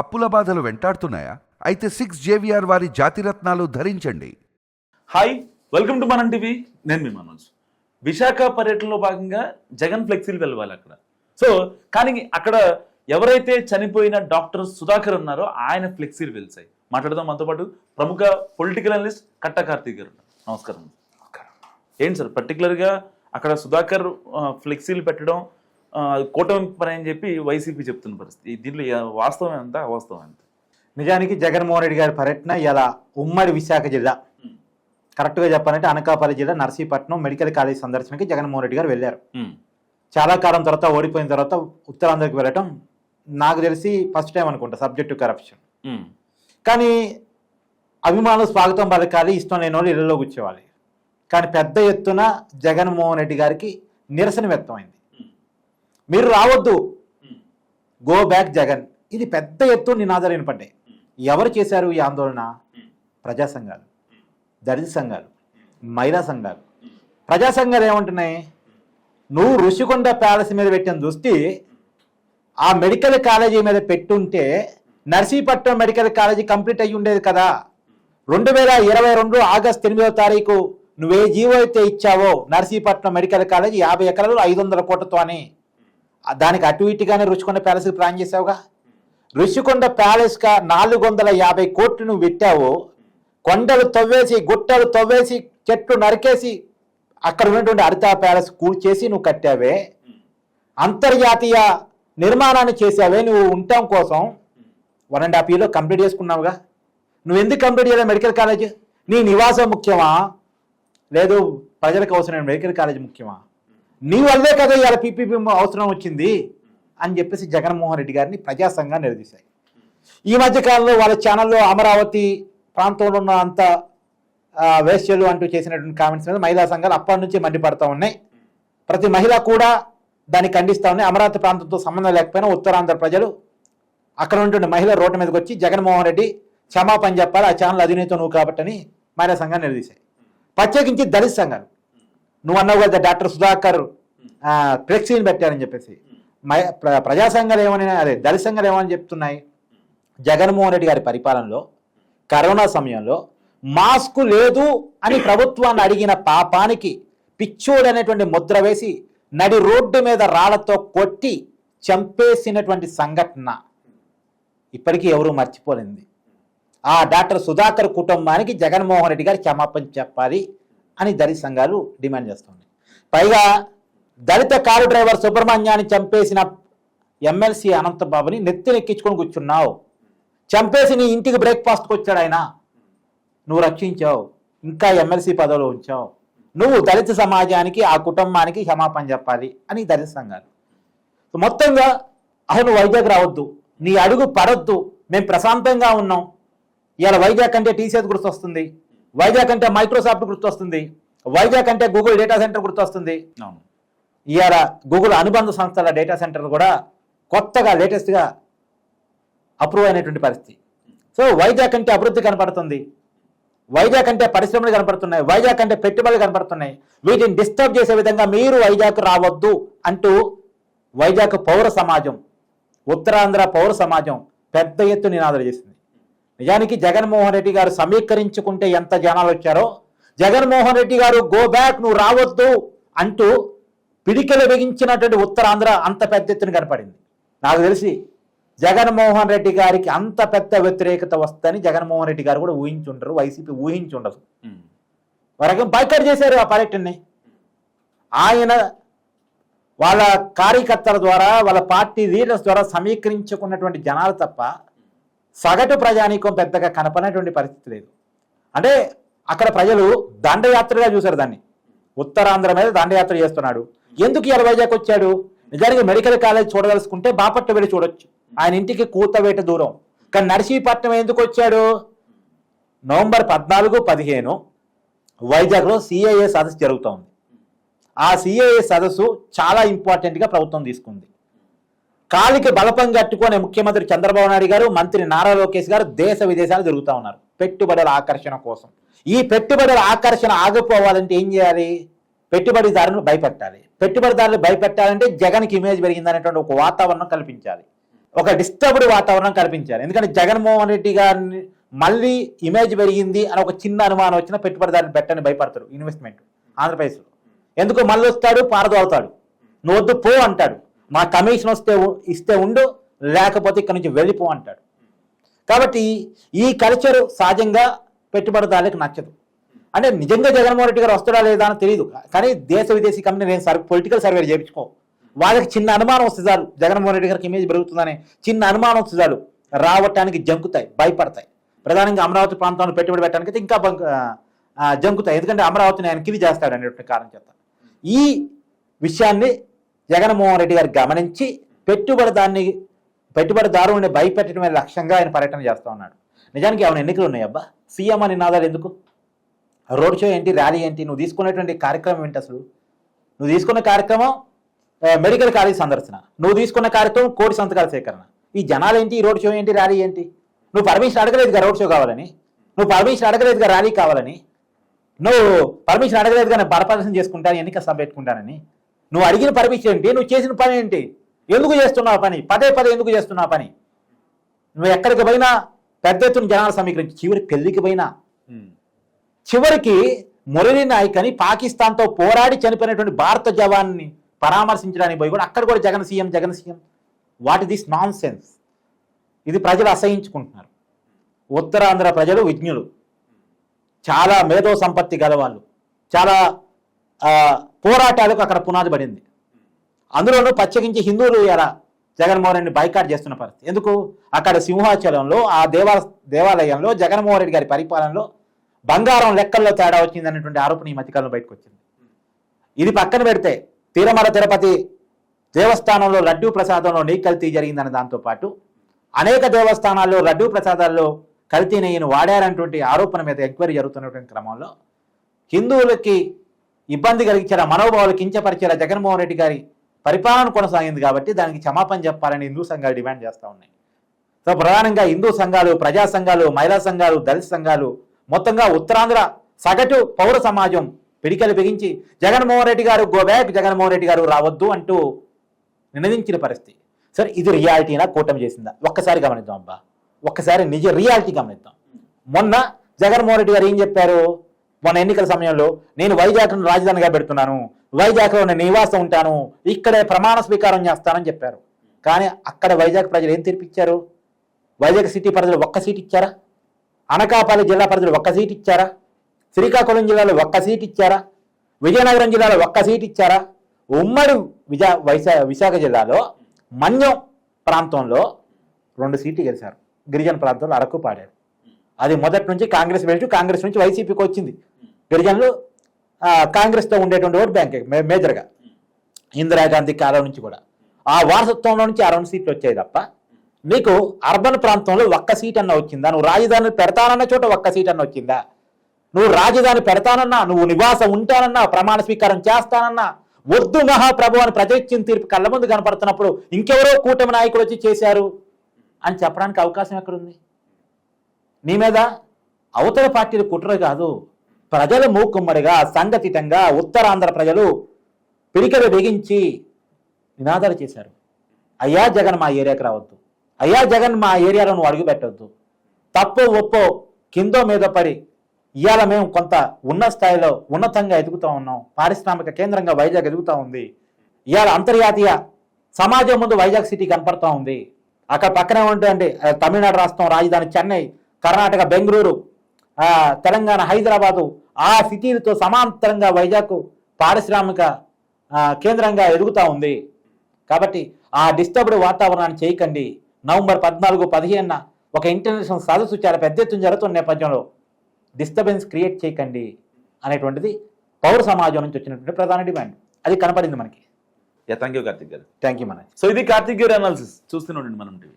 అప్పుల బాధలు వెంటాడుతున్నాయా? అయితే సిక్స్ జేవిఆర్ వారి జాతిరత్నాలు ధరించండి. Hi welcome to Manam TV. నేను మీ మనోజ్. విశాఖ పర్యటనలో భాగంగా జగన్ ఫ్లెక్సీలు వెళ్ళాలి అక్కడ. సో కానీ అక్కడ ఎవరైతే చనిపోయిన డాక్టర్ సుధాకర్ ఉన్నారో ఆయన ఫ్లెక్సీలు వెళ్తాయి మాట్లాడదాం మనతో పాటు ప్రముఖ పొలిటికల్ అనలిస్ట్ కట్ట కార్తీక్ గారు ఉన్నారు. నమస్కారం. ఏంటి సార్ పర్టికులర్గా అక్కడ సుధాకర్ ఫ్లెక్సీలు పెట్టడం కూటమి పని అని చెప్పి వైసీపీ చెప్తున్న పరిస్థితి. దీంట్లో వాస్తవం ఎంత? అవాస్తవం ఎంత? నిజానికి జగన్మోహన్ రెడ్డి గారి పర్యటన ఇలా ఉమ్మడి విశాఖ జిల్లా. కరెక్ట్గా చెప్పాలంటే అనకాపల్లి జిల్లా నర్సీపట్నం మెడికల్ కాలేజ్ సందర్శనకి జగన్మోహన్ రెడ్డి గారు వెళ్ళారు. చాలా కాలం తర్వాత ఓడిపోయిన తర్వాత ఉత్తరాంధ్రకి వెళ్ళటం నాకు తెలిసి ఫస్ట్ టైం అనుకుంటా సబ్జెక్ట్ టు కరప్షన్ కానీ అభిమానులు స్వాగతం పలకాలి ఇష్టం లేని వాళ్ళు ఇళ్ళలో కూర్చోవాలి కానీ పెద్ద ఎత్తున జగన్మోహన్ రెడ్డి గారికి నిరసన వ్యక్తమైంది. మీరు రావద్దు. Go back Jagan. ఇది పెద్ద ఎత్తు నినాదాలు వినపడ్డాయి ఎవరు చేశారు ఈ ఆందోళన? ప్రజా సంఘాలు దళిత సంఘాలు. మహిళా సంఘాలు. ప్రజా సంఘాలు ఏమంటున్నాయి? నువ్వు ఋషికొండ ప్యాలెస్ మీద పెట్టిన దృష్టి ఆ మెడికల్ కాలేజీ మీద పెట్టుంటే నర్సీపట్నం మెడికల్ కాలేజీ కంప్లీట్ అయ్యి ఉండేది కదా. రెండు వేల ఇరవై రెండు ఆగస్ట్ ఎనిమిదవ తారీఖు నువ్వే జీవో అయితే ఇచ్చావో నర్సీపట్నం మెడికల్ కాలేజీ యాభై ఎకరాలు ఐదు వందల కోట్లతో అని దానికి అటు ఇటుగానే రుచికొండ ప్యాలెస్కి ప్లాన్ చేసావుగా రుషికొండ ప్యాలెస్గా నాలుగు వందల యాభై కోట్లు నువ్వు పెట్టావు కొండలు తవ్వేసి గుట్టలు తవ్వేసి చెట్లు నరికేసి అక్కడ ఉన్నటువంటి హరితా ప్యాలెస్ కూల్చేసి నువ్వు కట్టావే. అంతర్జాతీయ నిర్మాణాన్ని చేసావే నువ్వు ఉండటం కోసం వన్ అండ్ హాఫ్ ఇయర్లో కంప్లీట్ చేసుకున్నావుగా. నువ్వు ఎందుకు కంప్లీట్ చేయలేదు మెడికల్ కాలేజ్? నీ నివాసం ముఖ్యమా? లేదు ప్రజలకు అవసరమైన మెడికల్ కాలేజ్ ముఖ్యమా? నీ వల్లే కదా ఇవాళ పీపీపీ అవసరం వచ్చింది అని చెప్పేసి జగన్మోహన్ రెడ్డి గారిని ప్రజా నిలదీశాయి. ఈ మధ్య కాలంలో వాళ్ళ ఛానల్లో అమరావతి ప్రాంతంలో ఉన్న అంత వేస్యలు అంటూ చేసినటువంటి కామెంట్స్ మీద మహిళా సంఘాలు అప్పటి నుంచి మండిపడుతూ ఉన్నాయి. ప్రతి మహిళ కూడా దాన్ని ఖండిస్తూ ఉన్నాయి. అమరావతి ప్రాంతంతో సంబంధం లేకపోయినా ఉత్తరాంధ్ర ప్రజలు అక్కడ ఉన్నటువంటి మహిళ రోడ్డు మీదకి వచ్చి జగన్మోహన్ రెడ్డి క్షమాపణ చెప్పాలి ఆ ఛానల్ అధినేత నువ్వు కాబట్టని మహిళా సంఘాన్ని నిలదీశాయి. ప్రత్యేకించి దళిత సంఘాలు. నువ్వు అన్నావు కదా డాక్టర్ సుధాకర్ ఫ్లెక్సీని పెట్టారని చెప్పేసి. ప్రజా సంఘాలు ఏమని అదే దళిత సంఘాలు ఏమని చెప్తున్నాయి? జగన్మోహన్ రెడ్డి గారి పరిపాలనలో కరోనా సమయంలో మాస్క్ లేదు అని ప్రభుత్వాన్ని అడిగిన పాపానికి పిచ్చోడు అనేటువంటి ముద్ర వేసి నడి రోడ్డు మీద రాళ్ళతో కొట్టి చంపేసినటువంటి సంఘటన ఇప్పటికీ ఎవరూ మర్చిపోలేంది ఆ డాక్టర్ సుధాకర్ కుటుంబానికి జగన్మోహన్ రెడ్డి గారు క్షమాపణ చెప్పాలి. అని దళిత సంఘాలు డిమాండ్ చేస్తుంది. పైగా దళిత కారు డ్రైవర్ సుబ్రహ్మణ్యాన్ని చంపేసిన ఎమ్మెల్సీ అనంతబాబుని నెత్తినెక్కించుకొని కూర్చున్నావు. చంపేసి నీ ఇంటికి బ్రేక్ఫాస్ట్కి వచ్చాడు ఆయన. నువ్వు రక్షించావు. ఇంకా ఎమ్మెల్సీ పదవిలో ఉంచావు. నువ్వు దళిత సమాజానికి ఆ కుటుంబానికి క్షమాపణ చెప్పాలి అని దళిత సంఘాలు. మొత్తంగా అసలు వైజాగ్ రావద్దు. నీ అడుగు పడొద్దు. మేము ప్రశాంతంగా ఉన్నాం. ఇవాళ వైజాగ్ అంటే టీసీఎస్ గుర్తొస్తుంది. వైజాగ్ అంటే మైక్రోసాఫ్ట్ గుర్తొస్తుంది. వైజాగ్ అంటే గూగుల్ డేటా సెంటర్ గుర్తొస్తుంది. ఇవాళ గూగుల్ అనుబంధ సంస్థల డేటా సెంటర్ కూడా కొత్తగా లేటెస్ట్గా అప్రూవ్ అయినటువంటి పరిస్థితి. సో వైజాగ్ అంటే అభివృద్ధి కనపడుతుంది. వైజాగ్ అంటే పరిశ్రమలు కనపడుతున్నాయి. వైజాగ్ అంటే పెట్టుబడులు కనపడుతున్నాయి. వీటిని డిస్టర్బ్ చేసే విధంగా మీరు వైజాగ్ రావద్దు అంటూ వైజాగ్ పౌర సమాజం ఉత్తరాంధ్ర పౌర సమాజం పెద్ద ఎత్తు నినాదాలు చేసింది. నిజానికి జగన్మోహన్ రెడ్డి గారు సమీకరించుకుంటే ఎంత జనాలు వచ్చారో? జగన్మోహన్ రెడ్డి గారు గో బ్యాక్ నువ్వు రావద్దు అంటూ పిడికెలు బిగించినటువంటి ఉత్తరాంధ్ర అంత పెద్ద ఎత్తున కనపడింది. నాకు తెలిసి జగన్మోహన్ రెడ్డి గారికి అంత పెద్ద వ్యతిరేకత వస్తుందని జగన్మోహన్ రెడ్డి గారు కూడా ఊహించుండరు వైసీపీ ఊహించుండదు. వరకు బైకట్ చేశారు ఆ పర్యటనని. ఆయన వాళ్ళ కార్యకర్తల ద్వారా వాళ్ళ పార్టీ లీడర్స్ ద్వారా సమీకరించుకున్నటువంటి జనాలు తప్ప సగటు ప్రజానీకం పెద్దగా కనపడినటువంటి పరిస్థితి లేదు. అంటే అక్కడ ప్రజలు దండయాత్రగా చూశారు దాన్ని. ఉత్తరాంధ్ర మీద దండయాత్ర చేస్తున్నాడు. ఎందుకు ఇలా వైజాగ్ వచ్చాడు? నిజానికి మెడికల్ కాలేజ్ చూడదలుచుకుంటే బాపట్ల వెళ్ళి చూడొచ్చు. ఆయన ఇంటికి కూతవేట దూరం. కానీ నర్సీపట్నం ఎందుకు వచ్చాడు? నవంబర్ పద్నాలుగు పదిహేను వైజాగ్లో సిఐఏ సదస్సు జరుగుతూ ఉంది ఆ సిఐఏ సదస్సు చాలా ఇంపార్టెంట్గా ప్రభుత్వం తీసుకుంది. కాలికి బలపం కట్టుకునే ముఖ్యమంత్రి చంద్రబాబు నాయుడు గారు మంత్రి నారా లోకేష్ గారు దేశ విదేశాలు తిరుగుతూ ఉన్నారు. పెట్టుబడుల ఆకర్షణ కోసం. ఈ పెట్టుబడుల ఆకర్షణ ఆగిపోవాలంటే ఏం చేయాలి? పెట్టుబడిదారులను భయపెట్టాలి. పెట్టుబడిదారులు భయపెట్టాలంటే జగన్కి ఇమేజ్ పెరిగిందనేటువంటి ఒక వాతావరణం కల్పించాలి. ఒక డిస్టర్బ్డ్ వాతావరణం కల్పించాలి. ఎందుకంటే జగన్మోహన్ రెడ్డి గారిని మళ్ళీ ఇమేజ్ పెరిగింది అని ఒక చిన్న అనుమానం వచ్చిన పెట్టుబడిదారుని పెట్టని భయపడతారు. ఇన్వెస్ట్మెంట్ ఆంధ్రప్రదేశ్లో. ఎందుకు మళ్ళీ వస్తాడు పారదోలుతాడు. నువ్వు వద్దు పో అంటాడు. మా కమిషన్ వస్తే ఉ- ఇస్తే ఉండు లేకపోతే ఇక్కడ నుంచి వెళ్ళిపో అంటాడు. కాబట్టి ఈ కల్చర్ సహజంగా పెట్టుబడిదారులకు నచ్చదు. అంటే నిజంగా జగన్మోహన్ రెడ్డి గారు వస్తాడా లేదా అని తెలియదు కానీ దేశ విదేశీ కంపెనీ నేను సర్ పొలిటికల్ సర్వే చేయించుకో. వాళ్ళకి చిన్న అనుమానం వస్తే చాలు. జగన్మోహన్ రెడ్డి గారికి ఇమేజ్ పెరుగుతుందని చిన్న అనుమానం వస్తే చాలు. రావటానికి జంకుతాయి భయపడతాయి. ప్రధానంగా అమరావతి ప్రాంతంలో పెట్టుబడి పెట్టడానికి ఇంకా జంకుతాయి. ఎందుకంటే అమరావతిని ఆయన కిది చేస్తాడు అనేటువంటి కారణం చేత. ఈ విషయాన్ని జగన్మోహన్ రెడ్డి గారు గమనించి పెట్టుబడిదాన్ని పెట్టుబడిదారుని భయపెట్టడమే లక్ష్యంగా ఆయన పర్యటన చేస్తూ ఉన్నాడు. నిజానికి ఏమైనా ఎన్నికలు ఉన్నాయి అబ్బా? సీఎం అని నాదాలు ఎందుకు? రోడ్ షో ఏంటి? ర్యాలీ ఏంటి? నువ్వు తీసుకునేటువంటి కార్యక్రమం ఏంటి అసలు? నువ్వు తీసుకున్న కార్యక్రమం మెడికల్ కాలేజ్ సందర్శన. నువ్వు తీసుకున్న కార్యక్రమం కోటి సంతకాల సేకరణ. ఈ జనాలు ఏంటి? ఈ రోడ్ షో ఏంటి? ర్యాలీ ఏంటి? నువ్వు పర్మిషన్ అడగలేదుగా రోడ్ షో కావాలని? నువ్వు పర్మిషన్ అడగలేదుగా ర్యాలీ కావాలని? నువ్వు పర్మిషన్ అడగలేదుగా నేను బలప్రదర్శన చేసుకుంటాను ఎన్నిక సభ పెట్టుకుంటానని? నువ్వు అడిగిన పర్మిషన్ ఏంటి? నువ్వు చేసిన పని ఏంటి? ఎందుకు చేస్తున్నావు పని? పదే పదే ఎందుకు చేస్తున్నావు పని? నువ్వు ఎక్కడికి పోయినా పెద్ద ఎత్తున జనాలు సమీకరించి చివరి పెళ్ళికి పోయినా చివరికి మురళీ నాయక్ అని పాకిస్తాన్తో పోరాడి చనిపోయినటువంటి భారత జవాన్ని పరామర్శించడానికి పోయి కూడా అక్కడ కూడా Jagan CM Jagan CM. What this nonsense ఇది ప్రజలు అసహించుకుంటున్నారు. ఉత్తరాంధ్ర ప్రజలు విజ్ఞులు. చాలా మేధో సంపత్తి గలవాళ్ళు. చాలా పోరాటాలకు అక్కడ పునాది పడింది. అందులోనూ ప్రత్యేకించి హిందువులు ఎలా జగన్మోహన్ రెడ్డిని బైకాట్ చేస్తున్న పరిస్థితి. ఎందుకు? అక్కడ సింహాచలంలో ఆ దేవా దేవాలయంలో జగన్మోహన్ రెడ్డి గారి పరిపాలనలో బంగారం లెక్కల్లో తేడా వచ్చింది అనేటువంటి ఆరోపణ ఈ మధ్యకాలంలో బయటకు వచ్చింది. ఇది పక్కన పెడితే తిరుమల తిరుపతి దేవస్థానంలో లడ్డూ ప్రసాదంలో నీ కల్తీ జరిగిందనే దాంతోపాటు అనేక దేవస్థానాల్లో లడ్డూ ప్రసాదాల్లో కల్తీ నెయ్యిని వాడారనేటువంటి ఆరోపణ మీద ఎంక్వైరీ జరుగుతున్నటువంటి క్రమంలో హిందువులకి ఇబ్బంది కలిగించారా. మనోభావాలు కించపరిచేలా జగన్మోహన్ రెడ్డి గారి పరిపాలన కొనసాగింది కాబట్టి దానికి క్షమాపణ చెప్పాలని హిందూ సంఘాలు డిమాండ్ చేస్తూ ఉన్నాయి. సో ప్రధానంగా హిందూ సంఘాలు ప్రజా సంఘాలు మహిళా సంఘాలు దళిత సంఘాలు మొత్తంగా ఉత్తరాంధ్ర సగటు పౌర సమాజం పిడికలు బిగించి జగన్మోహన్ రెడ్డి గారు గో బ్యాక్ జగన్మోహన్ రెడ్డి గారు రావద్దు అంటూ నినదించిన పరిస్థితి. సరే ఇది రియాలిటీనా? కూటమి చేసిందా? ఒక్కసారి గమనిద్దాం అబ్బా. ఒక్కసారి నిజ రియాలిటీ గమనిద్దాం. మొన్న జగన్మోహన్ రెడ్డి గారు ఏం చెప్పారు? మన ఎన్నికల సమయంలో నేను వైజాగ్ను రాజధానిగా పెడుతున్నాను. వైజాగ్లో నేను నివాసం ఉంటాను. ఇక్కడే ప్రమాణ స్వీకారం చేస్తానని చెప్పారు. కానీ అక్కడ వైజాగ్ ప్రజలు ఏం తీర్పిచ్చారు? వైజాగ్ సిటీ ప్రజలు ఒక్క సీట్ ఇచ్చారా? అనకాపల్లి జిల్లా ప్రజలు ఒక్క సీట్ ఇచ్చారా? శ్రీకాకుళం జిల్లాలో ఒక్క సీట్ ఇచ్చారా? విజయనగరం జిల్లాలో ఒక్క సీట్ ఇచ్చారా? ఉమ్మడి విజా వైశా విశాఖ జిల్లాలో మన్యం ప్రాంతంలో రెండు సీట్లు గెలిచారు. గిరిజన ప్రాంతంలో అరకు పాడారు. అది మొదటి నుంచి కాంగ్రెస్ వెళ్ళి కాంగ్రెస్ నుంచి వైసీపీకి వచ్చింది. గిరిజనులు కాంగ్రెస్తో ఉండేటువంటి ఓటు బ్యాంక్ మేజర్గా. ఇందిరాగాంధీ కాలం నుంచి కూడా. ఆ వారసత్వంలో నుంచి ఆ రెండు సీట్లు వచ్చాయి తప్ప నీకు అర్బన్ ప్రాంతంలో ఒక్క సీట్ అన్న వచ్చిందా? నువ్వు రాజధాని పెడతానన్న చోట ఒక్క సీట్ అన్న వచ్చిందా? నువ్వు రాజధాని పెడతానన్నా నువ్వు నివాసం ఉంటానన్నా ప్రమాణ స్వీకారం చేస్తానన్నా వద్దు మహాప్రభు అని ప్రజలిచ్చిన తీర్పు కళ్ళ ముందు కనపడుతున్నప్పుడు ఇంకెవరో కూటమి నాయకులు వచ్చి చేశారు? అని చెప్పడానికి అవకాశం ఎక్కడుంది? నీ మీద అవతల పార్టీలు కుట్ర కాదు ప్రజల మూకుమ్మడిగా సంఘటితంగా ఉత్తరాంధ్ర ప్రజలు పిడికలు బిగించి నినాదాలు చేశారు. అయ్యా జగన్ మా ఏరియాకి రావద్దు. అయ్యా జగన్ మా ఏరియాలో నువ్వు అడుగు తప్పు ఒప్పో కిందో మీద పడి ఇవాళ మేము కొంత ఉన్న స్థాయిలో ఉన్నతంగా ఎదుగుతూ ఉన్నాం. పారిశ్రామిక కేంద్రంగా వైజాగ్ ఎదుగుతూ ఉంది. ఇవాళ అంతర్జాతీయ సమాజం ముందు వైజాగ్ సిటీ కనపడుతూ ఉంది. అక్కడ పక్కనే ఉంటుంది తమిళనాడు రాష్ట్రం రాజధాని చెన్నై కర్ణాటక బెంగళూరు తెలంగాణ హైదరాబాదు ఆ సిటీలతో సమాంతరంగా వైజాగ్ పారిశ్రామిక కేంద్రంగా ఎదుగుతూ ఉంది. కాబట్టి ఆ డిస్టర్బ్డ్ వాతావరణాన్ని చేయకండి. నవంబర్ పద్నాలుగు పదిహేనున ఒక ఇంటర్నేషనల్ సదస్సు చాలా పెద్ద ఎత్తున జరుగుతున్న నేపథ్యంలో డిస్టర్బెన్స్ క్రియేట్ చేయకండి అనేటువంటిది పౌర సమాజం నుంచి వచ్చినటువంటి ప్రధాన డిమాండ్. అది కనపడింది మనకి. థ్యాంక్ యూ కార్తిక్ గారు. థ్యాంక్ యూ మనకి సో ఇది కార్తిక్ గారి అనాలిసిస్ చూస్తూనే ఉండండి మనం టీవీ.